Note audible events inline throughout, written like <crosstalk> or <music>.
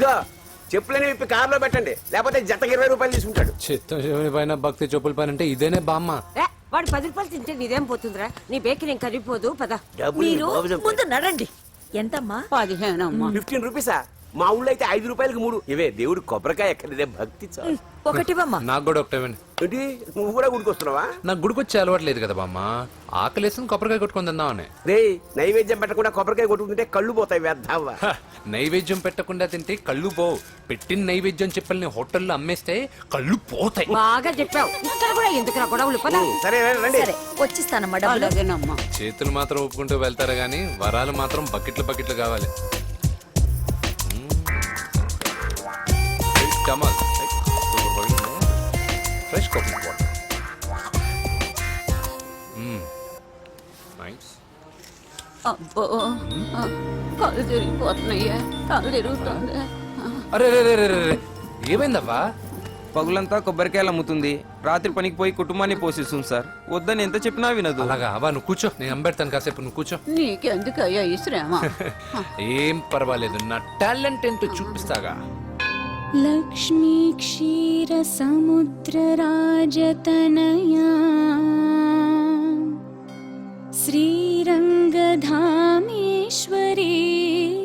ఇదిగో చెప్పులని విప్పి కారులో పెట్టండి. లేకపోతే జతకి ఇరవై రూపాయలు తీసుకుంటాడు. చిత్తం శివుని పైన భక్తి చెప్పుల పైన అంటే ఇదేనే బామ్మ. రే, వాడు పది రూపాయలు తింటే నీదేం పోతుందిరా? నీ బేకరీ ఏం కరిగిపోదు పద. డబ్బులు మీరు బాబు చంపాడు. ముందు నడండి. ఎంతమ్మా? పదిహేను అమ్మా ఫిఫ్టీన్ రూపీసా? మా ఊళ్ళో అయితే ఐదు రూపాయలకి మూడు. ఇవే దేవుడు కొబ్బరికాయ ఎక్కడిదే? భక్తి చాలు. ఒకటివమ్మా నాకు కూడా ఒకటే. ఏంటి? నువ్వు కూడా గుడికొస్తున్నావా? నాకు గుడికొచ్చి అలవాటు లేదు కదా బామ్మ. ఆకలేసిన కొబ్బరికాయ కొట్టుకొని తిందామని. రే నైవేద్యం పెట్టకుండా కొబ్బరికాయ కొట్టుకుంటే కళ్ళు పోతాయి వ్యర్థావా హ, నైవేద్యం పెట్టకుండా తింటే కళ్ళు పోవు. పెట్టిన నైవేద్యం చెప్పల్ని హోటల్లో అమ్మేస్తే కళ్ళు పోతాయి. బాగా చెప్పావు. ఇక్కడ కూడా ఎందుకురా గొడవలు? పద. సరే రండి, రండి. సరే వచ్చిస్తానమ్మా డబ్బులు. అలాగేనమ్మా. చేతులు మాత్రం ఒప్పుకుంటూ వెళ్తారు కానీ వరాలు మాత్రం బకెట్లు బకెట్లు కావాలి. అబ్బో ఆ, కళ్ళు తిరిగిపోతున్నాయ్యా కళ్ళు తిరుగుతుంది అరే రే రే రే రే రే. ఏమైందవ్వా పగులంతా కొబ్బరికాయలు అమ్ముతుంది రాత్రి పనికి పోయి కుటుంబాన్ని పోషిస్తుంది సార్. వద్దని ఎంత చెప్పినా వినదు. అలాగా అవ్వా నువ్వు కూర్చో. నేను అంబెడతాను కాసేపు నువ్వు కూర్చో. నీకెందుకయ్యా ఈ శ్రమ? <laughs> ఏం పర్వాలేదు నా టాలెంట్ ఏంటో చూపిస్తాగా. लक्ष्मीक्षीरसमुद्रराजतनया। श्रीरङ्गधामेश्वरी।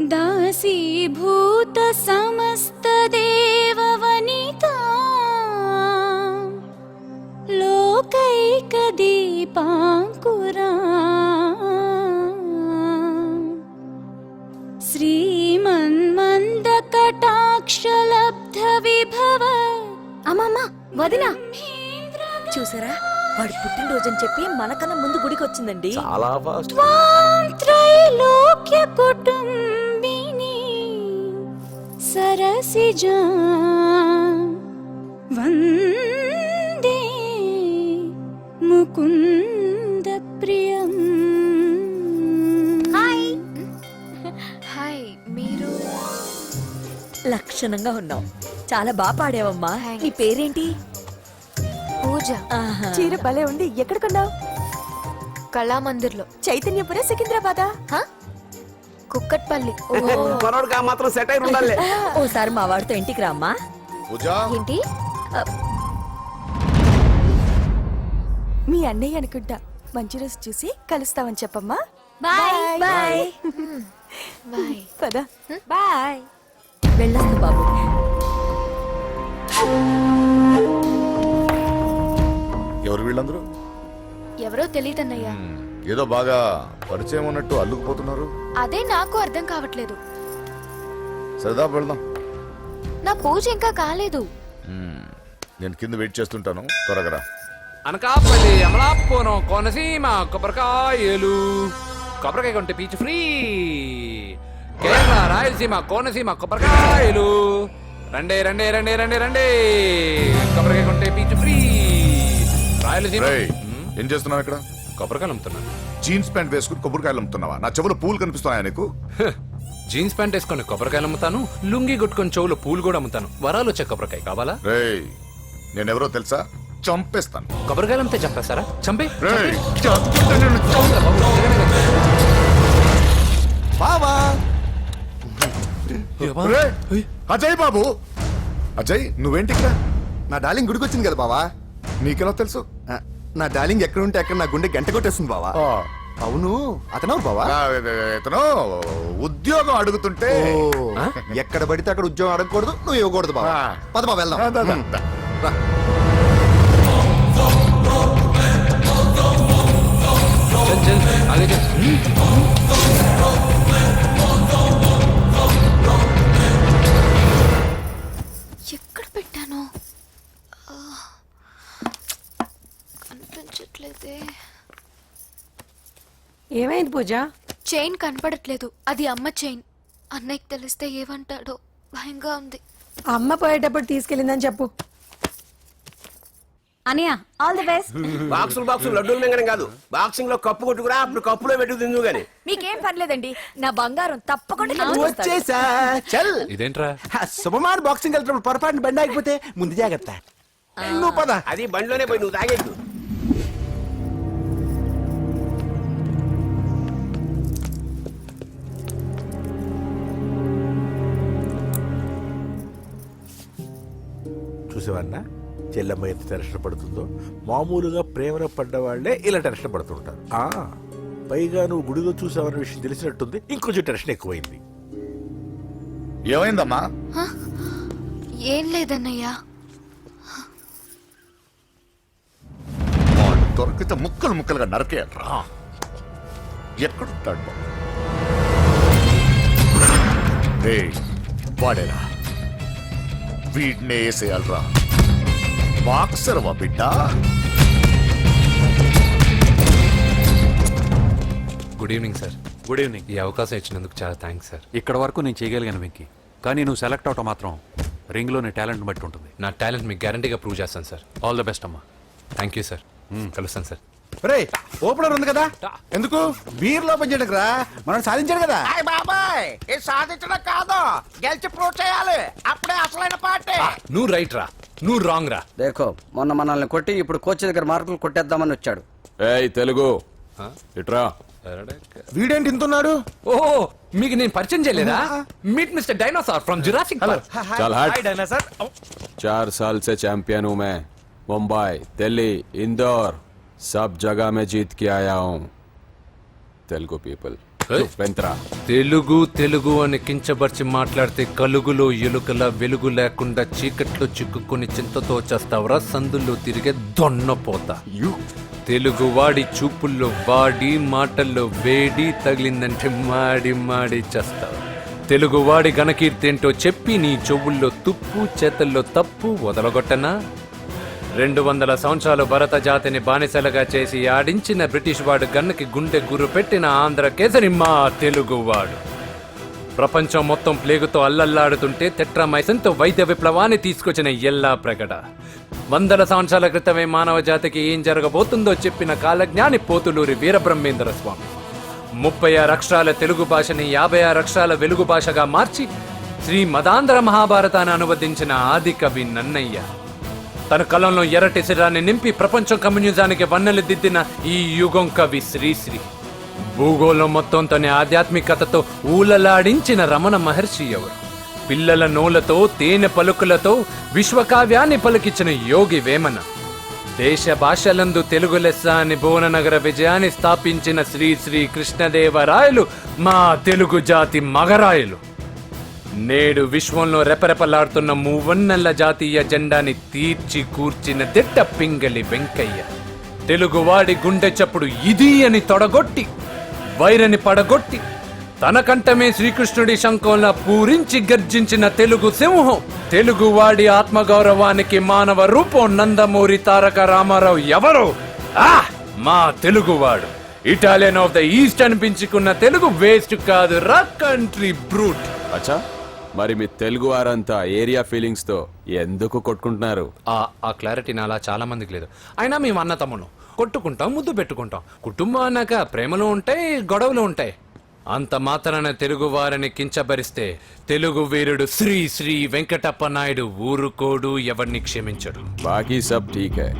दासीभूतसमस्तदेववनिता। लोकैकदीपा అమ్మమ్మా వదినా. చూసారా? వాడు పుట్టినరోజని చెప్పి మనకన్నా ముందు గుడికి వచ్చిందండి. చాలా ఫాస్ట్ త్రైలోక్య కుటుంబిని సరసిజా వందే ముకుంద ప్రియం. హాయ్. మీరు? లక్షణంగా ఉన్నావు చాలా బాగా పాడావమ్మా. నీ పేరేంటి? పూజ. ఆహా. చీర భలే ఉంది. ఎక్కడ కొన్నావు? కళామందిర్లో. చైతన్యపురం సికింద్రాబాదా? హ? కుక్కట్పల్లి. <laughs> కొనోడు కా మాత్రం సెట్ అయి ఉండాలి. <laughs> <laughs> ఓసారి మా వాడితో ఇంటికి రామ్మా. ఏంటి? మీ అన్నయ్య అనుకుంటా. మంచి రోజు చూసి కలుస్తామని చెప్పమ్మా. బాయ్. బాయ్. బాయ్. పదా. బాయ్. వెళ్ళొస్తా బాబు. ఎవరు వీళ్ళందరూ? ఎవరో తెలియదన్నయ్యా. ఏదో బాగా పరిచయం ఉన్నట్టు అల్లుకుపోతున్నారు. అదే నాకు అర్థం కావట్లేదు. సరదా వెళ్దాం. నా పూజ ఇంకా కాలేదు. నేను కింద వెయిట్ చేస్తుంటాను. త్వరగా రా. అనకాపల్లి అమలాపురం కోనసీమ కొబ్బరికాయలు. కొబ్బరికాయ కొంటే పీచు ఫ్రీ కేరళ రాయలసీమ కోనసీమ కొబ్బరికాయలు. రండే రండే రండే రండే రండే. కొబ్బరికాయ కొంటే పీచు ఫ్రీ రేయ్. ఏం చేస్తున్నావు ఇక్కడ? కొబ్బరికాయలు అమ్ముతున్నాను జీన్స్ ప్యాంట్ వేసుకుని కొబ్బరికాయలు అమ్ముతున్నావా? నా చెవులు పూలు కనిపిస్తున్నాయా నీకు? హ, జీన్స్ ప్యాంట్ వేసుకొని కొబ్బరికాయలు అమ్ముతాను లుంగి కొట్టుకొని చెవులో పూలు కూడా అమ్ముతాను. వరాలు వచ్చే కొబ్బరికాయ కావాలా? రేయ్ నేనెవరో తెలుసా? చంపేస్తాను. కొబ్బరికాయలు అమ్మితే చంపేస్తారా? చంపే రేయ్, నిన్ను. బావా. రేయ్, అజయ్ బాబు. అజయ్ నువ్వేంటి ఇక్కడ? నా డార్లింగ్ గుడికి వచ్చింది కదా బావా. నీకెలా తెలుసు? ఆ, నా డార్లింగ్ ఎక్కడ ఉంటే అక్కడ నా గుండె గంట కొట్టేస్తుంది బావా. ఆ, అవును అతనవు బావా? ఆ, ఇతను ఉద్యోగం అడుగుతుంటే. ఓ, ఎక్కడ పడితే అక్కడ ఉద్యోగం అడగకూడదు నువ్వు ఇవ్వకూడదు బావా. ఆ. పద బావ వెళ్దాం. దా, దా, దా, హ్మ్. దా. రా. చల్ చల్ కనిపించట్లేదే ఏమైంది పూజ? చైన్ కనపడట్లేదు. అది అమ్మ చైన్. అన్నయ్యకి తెలిస్తే ఏమంటాడో భయంగా ఉంది. అమ్మ పోయేటప్పుడు తీసుకెళ్ళిందని చెప్పు. అనియా ఆల్ ది బెస్ట్ బాక్సులు బాక్సులు లడ్డూలు మింగడం కాదు. బాక్సింగ్లో కప్పు కొట్టుకురా అప్పుడు కప్పులో పెట్టు తిందు గాని. మీకేం పర్లేదండి. నా బంగారం తప్పకుండా గెలుచుకొస్తాడు. వచ్చేసా. చల్. ఇదేంట్రా? శుభమాన్ బాక్సింగ్ వెళ్తున్నప్పుడు పొరపాటున బండి ఆగిపోతే ముందు జాగ్రత్త. నువ్వు పద. అది బండిలోనే పోయి నువ్వు తాగేద్దు చూసావన్నా చెల్లమ్మ ఎంత టెన్షన్ పడుతుందో? మామూలుగా ప్రేమలో పడ్డ వాళ్ళే ఇలా టెన్షన్ పడుతుంటారు. ఆ పైగా నువ్వు గుడిలో చూసావన్న విషయం తెలిసినట్టుంది ఇంకొంచెం టెన్షన్ ఎక్కువైంది. ఏమైందమ్మా? ఏం లేదన్నయ్యా. వాడు దొరికితే ముక్కలు ముక్కలుగా నరకేయరా ఎక్కడుంటాడు బాబు? ఏయ్, వాడేరా. వీడినే వేసేయాలరా. బాక్సరవా బిడ్డ? Good evening sir good evening ఈ అవకాశం ఇచ్చినందుకు చాలా థ్యాంక్స్ సార్ ఇక్కడ వరకు నేను చేయగలిగాను వెంకీ. కానీ నువ్వు సెలెక్ట్ అవటం మాత్రం రింగ్లోని టాలెంట్ బట్టి ఉంటుంది. నా టాలెంట్ మీకు గ్యారంటీగా ప్రూవ్ చేస్తాను సార్ ఆల్ ద బెస్ట్ అమ్మా. థ్యాంక్ యూ సార్ కలుస్తాను సార్ రే ఓపెనర్ ఉంది కదా ఎందుకు బీర్ లో పనిచేయడానికి రా మనం సాధించాడు కదా బాబాయ్ ఇది సాధించడం కాదు గెలిచి ప్రూవ్ చేయాలి అప్పుడే అసలైన పార్టీ నువ్వు రైట్ రా నువ్వు రాంగ్ రా దేఖో మొన్న మనల్ని కొట్టి ఇప్పుడు కోచ్ దగ్గర మార్కులు కొట్టేద్దామని వచ్చాడు ఏయ్ తెలుగు ఇట్రా వీడేంటి ఇంతున్నాడు ఓహో మీకు నేను పరిచయం చేయలేదా meet mister dinosaur from Jurassic Park चल हट चार साल से चैंपियन हूँ मैं मुंबई दिल्ली इंदौर सब जगह में जीत के आया हूँ तेलुगु पीपल Hey. వెంత్రా తెలుగు తెలుగు అని కించబర్చి మాట్లాడితే కలుగులో ఎలుకల వెలుగు లేకుండా చీకట్లో చిక్కుకొని చింతతో చేస్తావరా సందుల్లో తిరిగే దొన్నపోత తెలుగు వాడి చూపుల్లో వాడి మాటల్లో వేడి తగిలిందంటే మాడి మాడి చేస్తావు తెలుగు వాడి ఘనకీర్తి ఏంటో చెప్పి నీ చెవుల్లో తుప్పు చేతల్లో తప్పు వదలగొట్టనా రెండు వందల సంవత్సరాలు భరత జాతిని బానిసలుగా చేసి ఆడించిన బ్రిటిష్ వాడు గన్నకి గుండె గురు పెట్టిన ఆంధ్ర కేసరి మా తెలుగువాడు. ప్రపంచం మొత్తం ప్లేగుతో అల్లల్లాడుతుంటే టెట్రామైసన్తో వైద్య విప్లవాన్ని తీసుకొచ్చిన ఎల్లా ప్రగడ. వందల సంవత్సరాల క్రితమే మానవ జాతికి ఏం జరగబోతుందో చెప్పిన కాలజ్ఞాని పోతులూరి వీరబ్రహ్మేంద్ర స్వామి. ముప్పై ఆరు అక్షరాల తెలుగు భాషని యాభై ఆరు అక్షరాల వెలుగు భాషగా మార్చి శ్రీ మదాంధ్ర మహాభారతాన్ని అనువదించిన ఆది కవి నన్నయ్య. తన కలంలో ఎర్రటి శిరాన్ని నింపి ప్రపంచం కమ్యూనిజానికి వన్నెలు దిద్దిన ఈ యుగం కవి శ్రీశ్రీ. భూగోళం మొత్తం తన ఆధ్యాత్మికతతో ఊలలాడించిన రమణ మహర్షి ఎవరు? పిల్లల నోలతో తేనె పలుకులతో విశ్వకావ్యాన్ని పలికించిన యోగి వేమన. దేశ భాషలందు తెలుగు లెస్స అని భువననగర విజయాన్ని స్థాపించిన శ్రీ శ్రీ కృష్ణదేవరాయలు మా తెలుగు జాతి మగరాయలు. నేడు విశ్వంలో రెపరెపలాడుతున్న మూవన్నెల జాతీయ జెండాని తీర్చి కూర్చిన దిట్ట పింగళి వెంకయ్య. తెలుగువాడి గుండె చప్పుడు ఇది అని తొడగొట్టి వైరని పడగొట్టి తన కంఠమే శ్రీకృష్ణుడి శంఖంలా పూరించి గర్జించిన తెలుగు సింహం తెలుగువాడి ఆత్మగౌరవానికి మానవ రూపం నందమూరి తారక రామారావు ఎవరు? ఆ మా తెలుగువాడు. ఇటాలియన్ ఆఫ్ ద ఈస్ట్ అనిపించుకున్న తెలుగు వేస్ట్ కాదు రా కంట్రీ బ్రూట్. అచ్చా? మరి మీ తెలుగు వారంతా ఏరియా ఫీలింగ్స్తో ఎందుకు కొట్టుకుంటున్నారు? ఆ ఆ క్లారిటీ నాలా చాలా మందికి లేదు. అయినా మేము అన్న తమ్మును కొట్టుకుంటాం ముద్దు పెట్టుకుంటాం. కుటుంబం అన్నాక ప్రేమలు ఉంటాయి గొడవలు ఉంటాయి. అంత మాత్రాన తెలుగు వారిని కించబరిస్తే తెలుగు వీరుడు శ్రీ శ్రీ వెంకటప్ప నాయుడు ఊరుకోడు ఎవరిని క్షమించడు. బాకీ సబ్ ఠీక్ హై.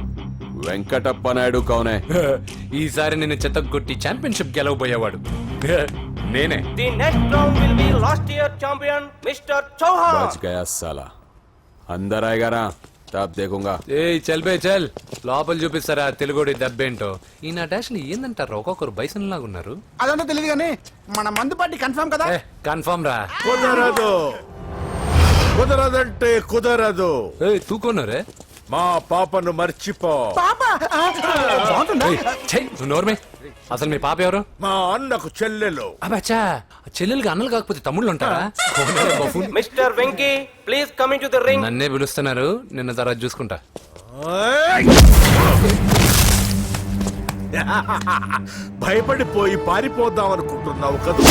వెంకటప్ప నాయుడు కౌనే ఈసారి నేను చెత్తగొట్టి ఛాంపియన్షిప్ గెలవబోయేవాడు. నేనే. The next round will be last year champion mister Chauhan Butch గయా సాలా తాప్ దేకుంగా. ఏ చల్ బే చల్. లోపల చూపిస్తారా తెలుగుడి దెబ్బేంటో? ఈ నా డాష్ని ఏందంటారు? ఒక్కొక్కరు బైసన్ లాగా ఉన్నారు అదంతా తెలియదు కానీ మన మందు పార్టీ కన్ఫర్మ్ కదా? కన్ఫర్మ్ రా. కుదరదు. కుదరదంటే కుదరదు. ఏ తూకొన్నారే మా పాపను మర్చిపో నోర్మే అసలు మీ పాప ఎవరు మా అన్నకు చెల్లెలు అబ్బచ్చా చెల్లెలుగా అన్నలు కాకపోతే తమ్ముళ్ళు ఉంటారా. Mister Venky please come into the ring నన్నే పిలుస్తున్నారు నిన్న తర్వాత చూసుకుంటా భయపడిపోయి పారిపోదాం అనుకుంటున్నావు కదూ!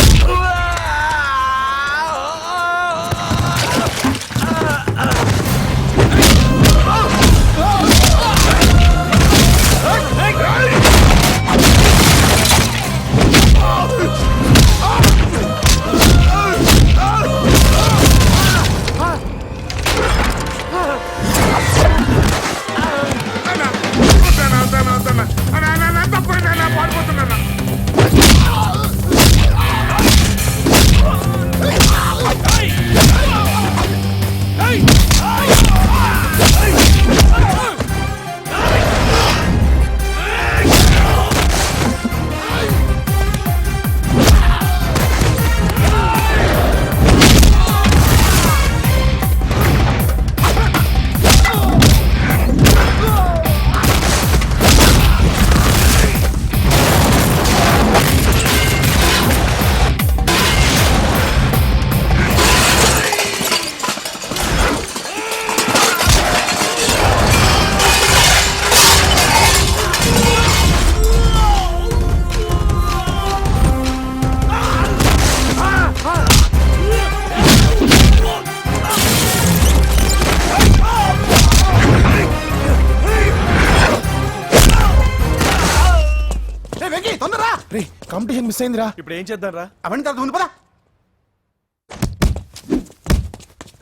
కాంపిటీషన్ మిస్ అయిందిరా. ఇప్పుడు ఏం చేద్దాం రా అవన్నీ తర్వాత ముందు పదా.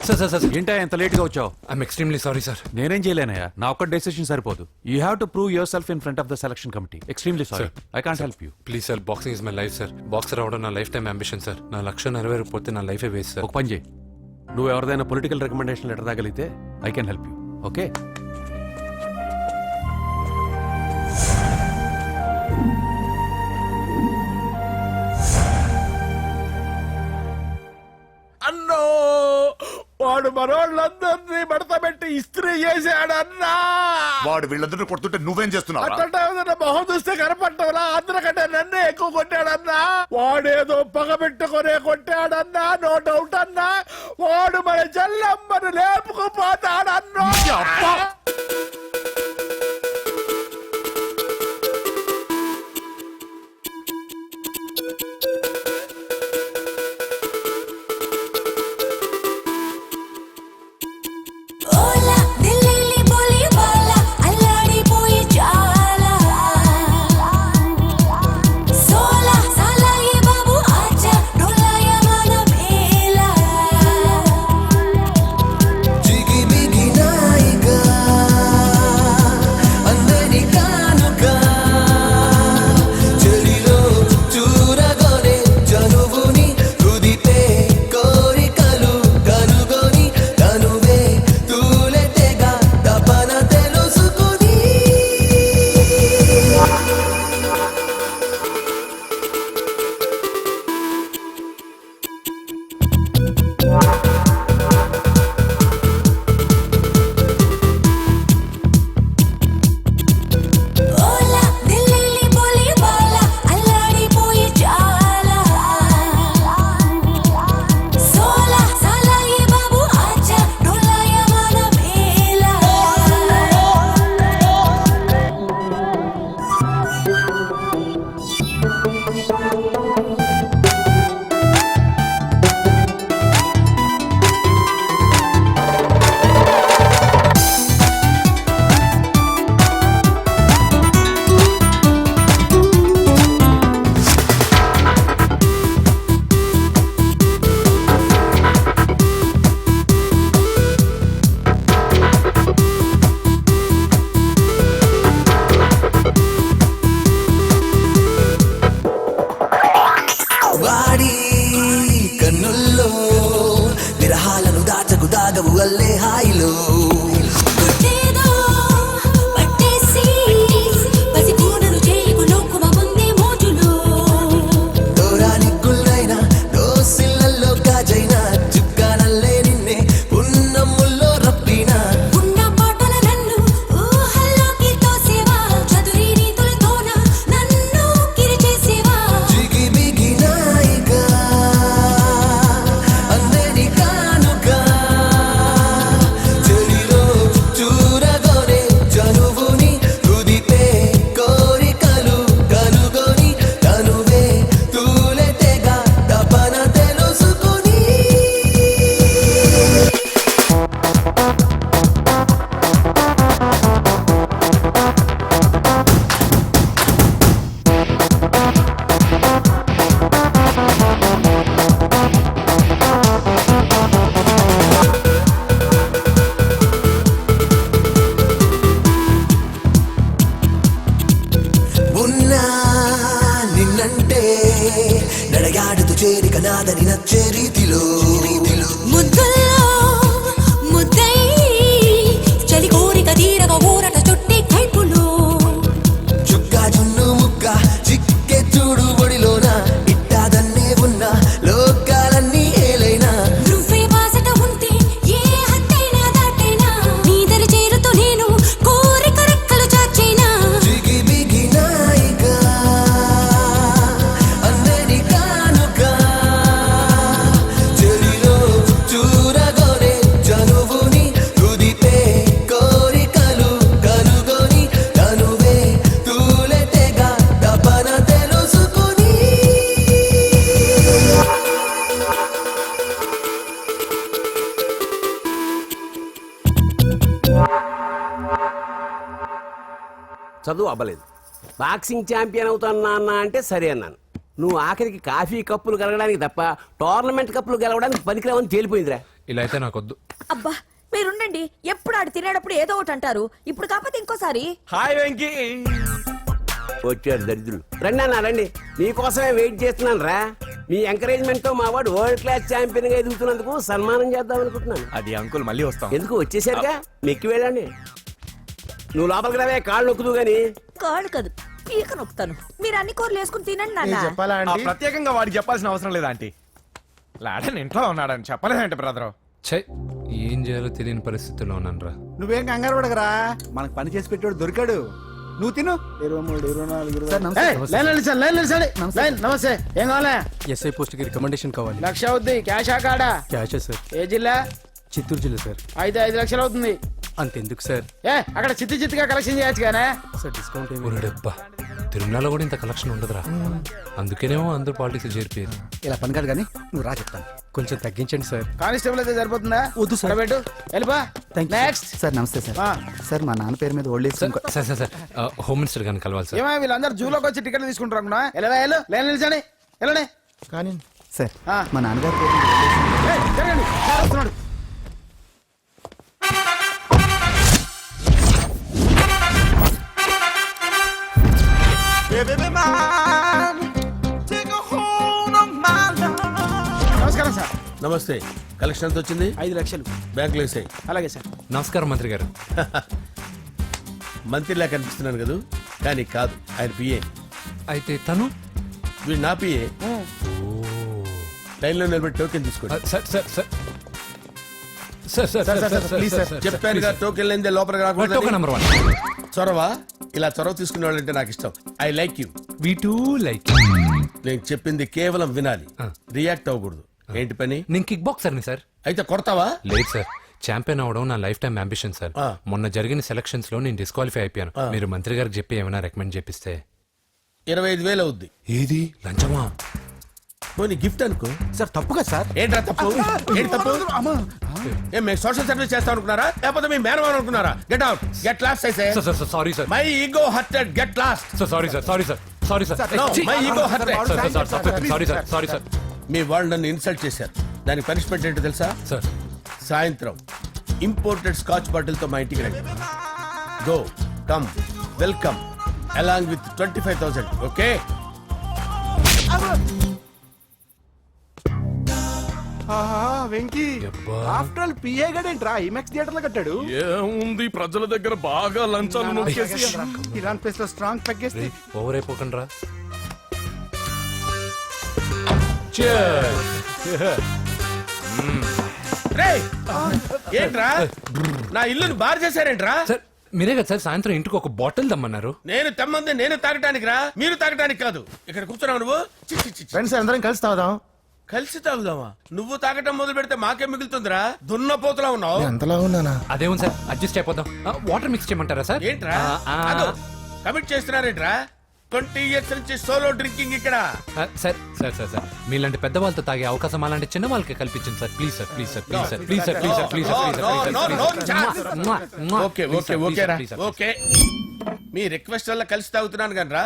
సార్ సార్ సార్ ఏంటా ఎంత లేట్గా వచ్చావు? ఐఎమ్ ఎక్స్ట్రీమ్లీ సారీ సార్ నేనేం చేయలేనయ్యా. నా ఒక్క డెసిషన్ సరిపోదు. You have to prove yourself in front of the selection committee extremely sorry. I can't help you please sir boxing is my life sir boxer అవడం నా లైఫ్ టైం అంబిషన్ సార్ నా లక్ష్యం నెరవేరకపోతే నా లైఫే వేస్ట్ సార్ ఒక పని చేయి. నువ్వు ఎవరిదైనా political recommendation letter తాగలిగితే I can help you okay అన్నో వాడు మనోళ్ళందరినీ మడత పెట్టి ఇస్త్రీ చేశాడన్నా. వాడు వీళ్ళందరినీ కొడుతుంటే నువ్వేం చేస్తున్నావు మొహం చూస్తే కనపట్టవురా అందరికంటే నన్నే ఎక్కువ కొట్టాడన్నా. వాడేదో పగ పెట్టుకునే కొట్టాడన్నా నో డౌట్ అన్నా. వాడు మన చెల్లమ్మను లేపుకుపోతాడన్నా. చదువు అవ్వలేదు. బాక్సింగ్ ఛాంపియన్ అవుతాను నాన్న అంటే సరే అన్నాను. నువ్వు ఆఖరికి కాఫీ కప్పులు గెలవడానికి తప్ప టోర్నమెంట్ కప్పులు గెలవడానికి పనికిరావని తేలిపోయిందిరా. ఇలా అయితే నాకొద్దు. అబ్బా మీరుండండి. ఎప్పుడు ఆడు తినేటప్పుడు ఏదో ఒకటి అంటారు. ఇప్పుడు కాకపోతే ఇంకోసారి. హాయ్ వెంకీ. వచ్చారు దరిద్రులు. రండి అన్న రండి. మీకోసమే వెయిట్ చేస్తున్నాను రా. మీ ఎంకరేజ్మెంట్తో మా వాడు వరల్డ్ క్లాస్ ఛాంపియన్గా ఎదుగుతున్నందుకు సన్మానం చేద్దాం అనుకుంటున్నాను. అది అంకుల్ మళ్ళీ వస్తాం. ఎందుకు వచ్చేసరిగా? మెక్కి వెళ్ళండి. నువ్వు లోపలికి రావే కాళ్ళు నొక్కుదు గాని. కాళ్ళు కాదు పీక నొక్కుతాను. మీరు అన్ని కూరలు వేసుకుని తినండి నాన్న. ఆ, ప్రత్యేకంగా వాడికి చెప్పాల్సిన అవసరం లేదా ఆంటీ? లాడన్ ఇంట్లో ఉన్నాడని చెప్పలేదంటే బ్రదర్. ఛై ఏం చేయాలో తెలియని పరిస్థితిలో ఉన్నాను రా. నువ్వేం కంగారు పడగరా మనకు పని చేసి పెట్టాడు దొరికాడు. నువ్వు తిను. ఇరవై మూడు ఇరవై నాలుగు నమస్తే. ఏం కావాలా? ఎస్ఐ పోస్ట్కి రికమెండేషన్ కావాలి. లక్ష అవుద్ది. క్యాష్ ఆ కాడా? Cash sir. ఏ జిల్లా? చిత్తూరు జిల్లా సార్. ఐదు ఐదు లక్షలు అవుతుంది. అంతెందుకు సార్. ఏ అక్కడ చిత్తి చిత్తిగా కలెక్షన్ చేయొచ్చు కానీ సార్ డిస్కౌంట్ ఏమి ఒరేడబ్బా తిరుమలలో కూడా ఇంత కలెక్షన్ ఉండదురా. అందుకేనేమో అందరూ పాలిటిక్స్ చేరిపోయారు. ఇలా పని కాదు కానీ నువ్వు రా చెప్తాను. కొంచెం తగ్గించండి సార్. కానిస్టేబుల్ అయితే సరిపోతుందా? వద్దు సార్. పెట్టు. వెళ్ళిపా. థ్యాంక్ నెక్స్ట్ సార్ నమస్తే సార్. సార్ మా నాన్న పేరు మీద old age sir sir sir sir ఆ, హోమ్ మినిస్టర్ గారిని కలవాలి సార్. ఏమో వీళ్ళందరూ జూలోకి వచ్చి టికెట్లు తీసుకుంటారు అనుకున్నా? వెళ్ళరా వెళ్ళు. లేని నిలిచండి. వెళ్ళండి. కానీ సార్ ఆ. మా నాన్నగారి పేరు మీద old age ఏయ్, జరగండి. సార్ వస్తున్నాడు. నమస్కారం సార్. నమస్తే. కలెక్షన్ ఎంత వచ్చింది? ఐదు లక్షలు. బ్యాంకులో వేసాయి. అలాగే సార్. నమస్కారం మంత్రి గారు. మంత్రిలా కనిపిస్తున్నాను కదా. కానీ కాదు ఆయన పిఏ. అయితే తను? వీడు నా పిఏ. లైన్లో నిలబెట్టి టోకెన్ తీసుకోండి. Sir sir sir. Sir sir sir sir sir please sir చెప్పాను కదా టోకెన్ లేనిదే లోపలికి టోకెన్ రాకూడదు నెంబర్ వన్ చొరవ ఇలా చొరవ తీసుకునే వాళ్ళంటే నాకు ఇష్టం. I like you we too like నేను చెప్పింది కేవలం వినాలి. రియాక్ట్ అవ్వకూడదు. ఏంటి పని? నేను కిక్ బాక్సర్ని సార్ అయితే కొడతావా? లేదు సార్ ఛాంపియన్ అవడం నా లైఫ్ టైం అంబిషన్ సార్. మొన్న జరిగిన సెలక్షన్స్లో నేను డిస్క్వాలిఫై అయిపోయాను. మీరు మంత్రి గారికి చెప్పి ఏమైనా రికమెండ్ చేపిస్తే. ఇరవై ఐదు వేలు అవుద్ది. ఏది? లంచమా? పోనీ గిఫ్ట్ అనుకో. సార్ తప్పుగా సార్? ఏంట్రా తప్పు? ఏంటి తప్పు? ఏం మేము సోషల్ సర్వీస్ చేస్తాం అనుకున్నారా? లేకపోతే మీ మేనమాన్ అనుకున్నారా? గెట్ అవుట్ గెట్ లాస్ట్ అయితే sir sir sorry sir my ego hurted get lost sir sorry sir sorry sir sorry sir No, my ego hurt. Sorry sir sorry sir మీ వాళ్ళు నన్ను ఇన్సల్ట్ చేశారు. దానికి పనిష్మెంట్ ఏంటో తెలుసా? సార్ సాయంత్రం imported scotch బాటిల్తో మా ఇంటికి రండి. Go come welcome along with twenty five thousand okay Venky. After all PA గడేంట్రా? IMAX థియేటర్లో కట్టాడు. ఏముంది? ప్రజల దగ్గర బాగా లంచాలు నొక్కేసి. ఇరాన్ ప్లేస్లో స్ట్రాంగ్ తగ్గేస్తే. ఓవర్ అయిపోకండి రా రే ఏంట్రా? నా ఇల్లుని బార్ చేశారేంట్రా? సార్ మీరే కదా సార్ సాయంత్రం ఇంటికి ఒక బాటిల్ దమ్మన్నారు. నేను తెమ్మంది నేను తాగటానికి రా మీరు తాగటానికి కాదు. ఇక్కడ కూర్చున్నావు నువ్వు? చి, చి, చి, చి. ఫ్రెండ్స్ అందరం కలిసి తాగుదాం. కలిసి తాగుదామా నువ్వు తాగటం మొదలు పెడితే మాకే మిగులుతుందిరా దున్నపోతులా ఉన్నావు ఎంతలా ఉన్నానా అదేమో సార్ అడ్జస్ట్ అయిపోదాం వాటర్ మిక్స్ చేయమంటారా సార్ ఏంట్రా కమిట్ చేస్తున్నారేంట్రా ట్వంటీ ఇయర్స్ నుంచి సోలో డ్రింకింగ్ ఇక్కడ సార్ సార్ సార్ సార్ మీలాంటి పెద్ద వాళ్ళతో తాగే అవకాశం అలాంటి చిన్న వాళ్ళకి కల్పించండి sir please sir please sir please sir please sir please sir please sir okay okay okay రా ఓకే మీ రిక్వెస్ట్ వల్ల కలిసి తాగుతున్నాను కానీ రా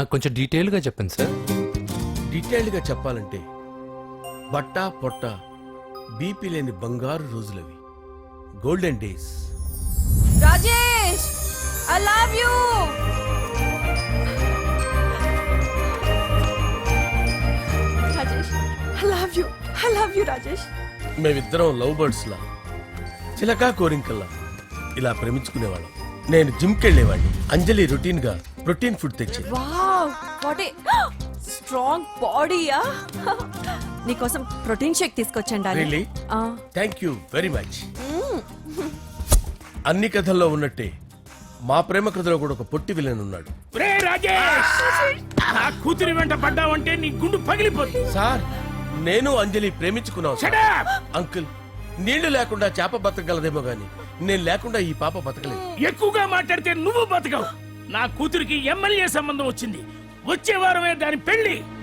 కొంచెం డీటెయిల్గా చెప్పండి సార్. డీటెయిల్డ్గా చెప్పాలంటే బట్టా పొట్ట బీపీ లేని బంగారు రోజులవి. Golden days. Rajesh I love you. Rajesh I love you I love you Rajesh. మేమిద్దరం లవ్ బర్డ్స్ లా చిలకా కోరింకల్లా ఇలా ప్రేమించుకునేవాళ్ళం. నేను జిమ్కి వెళ్ళేవాడిని అంజలి రొటీన్గా ప్రోటీన్ ఫుడ్ తెచ్చేది. వావ్ వాట్ ఏ స్ట్రాంగ్ బాడీయా నీకోసం ప్రోటీన్ షేక్ తీసుకొచ్చండి? థ్యాంక్ యూ వెరీ మచ్ అన్ని కథల్లో ఉన్నట్టే మా ప్రేమ కథలో కూడా ఒక పొట్టి విలన్ ఉన్నాడు. రే రాజేష్! ఆ కూతురి వెంట పడ్డావంటే నీ గుండు పగిలిపోతుంది. సార్ నేను అంజలి ప్రేమించుకున్నాను. అంకుల్ నీళ్ళు లేకుండా చేప బతకగలదేమో గాని నేను లేకుండా ఈ పాప బతకలేదు. ఎక్కువగా మాట్లాడితే నువ్వు బతకవు. నా కూతురికి ఎమ్మెల్యే సంబంధం వచ్చింది. వచ్చే వారమే దాని పెళ్ళి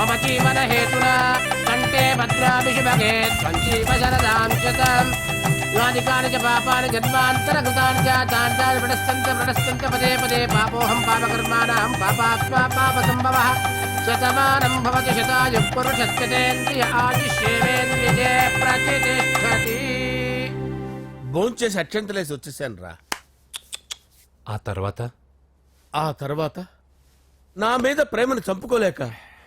మమ జీవన హేతునా కంటే భద్రాభి శుభగే సంజీవ శరదాం శతం యాని కాని చ పాపాని జన్మాంతర కృతాని చ తాని తాని ప్రణశ్చంత ప్రణశ్చంత పదే పదే పాపోహం పాపకర్మాణం పాపాత్మా పాప సంభవ శతమానం భవతి శతాయు పురుషస్యతేంద్రియ ఆయుష్యేవేంద్రియే ప్రతిష్టతి భోంచేసి అక్షంతలేసి వచ్చేసాను రా ఆ తర్వాత? ఆ తర్వాత నా మీద ప్రేమను చంపుకోలేక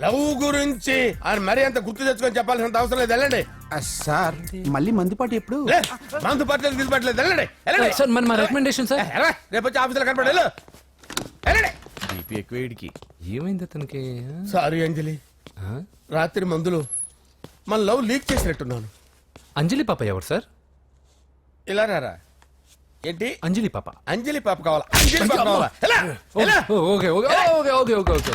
లవ్ గురించి ఆయన మరీ అంత గుర్తు తెచ్చుకొని చెప్పాల్సినంత అవసరం లేదు. వెళ్ళండి. సార్ మళ్ళీ మందుపాటి ఎప్పుడు? లే, మందు పట్టలేదు గిల్లు పట్టలేదు వెళ్ళండి. వెళ్ళండి. సార్ మరి మా రికమెండేషన్ సార్? ఎలా రేపు వచ్చి ఆఫీసులో కనపడి వెళ్ళు. వెళ్ళండి. బీపీ ఎక్కువ వీడికి. ఏమైంది అతనికి? సారీ అంజలి. ఆ? రాత్రి మందులు మన లవ్ లీక్ చేసినట్టున్నాను. అంజలి పాప ఎవరు సార్? ఇలా రారా? ఏంటి? అంజలి పాప. అంజలి పాప కావాలా? అంజలి పాప కావాలా? ఎలా? ఎలా? ఓ, okay okay okay okay okay okay.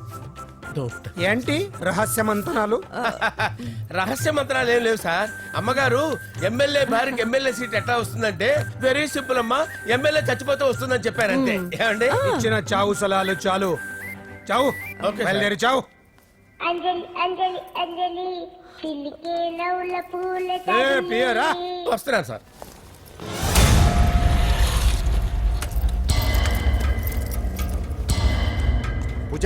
don't ఏంటి? రహస్య మంతనాలు? రహస్య మంత్రాలు ఏం లేవు సార్. అమ్మగారు ఎమ్మెల్యే భార్యకి ఎమ్మెల్యే సీట్ ఎట్లా వస్తుందంటే వెరీ సింపుల్ అమ్మా ఎమ్మెల్యే చచ్చిపోతే వస్తుందని చెప్పారంతే ఏమండి? ఇచ్చిన చావు సలాలు చాలు. చావు. ఓకే. బయలుదేరి చావు. అంజలి అంజలి అంజలి పిల్లికే నవ్వుల పూల ఏ పియరా. వస్తున్నాను సార్. పూజ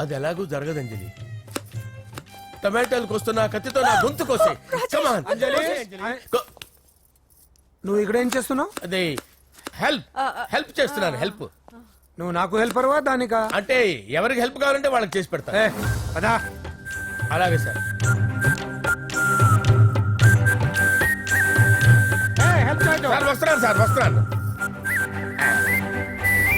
అది ఎలాగూ జరగదు అంజలి టమాటాలకు వస్తున్న కత్తితో నా గొంతు కోసే. నువ్వు ఇక్కడ ఏం చేస్తున్నావు? అదే హెల్ప్ హెల్ప్ చేస్తున్నాను హెల్ప్. నువ్వు నాకు హెల్పర్వా దానికా? అంటే ఎవరికి హెల్ప్ కావాలంటే వాళ్ళకి చేసి పెడతా. ఏ, పదా. అలాగే సార్. హెల్ప్. సార్ వస్తున్నాను సార్ వస్తున్నాను.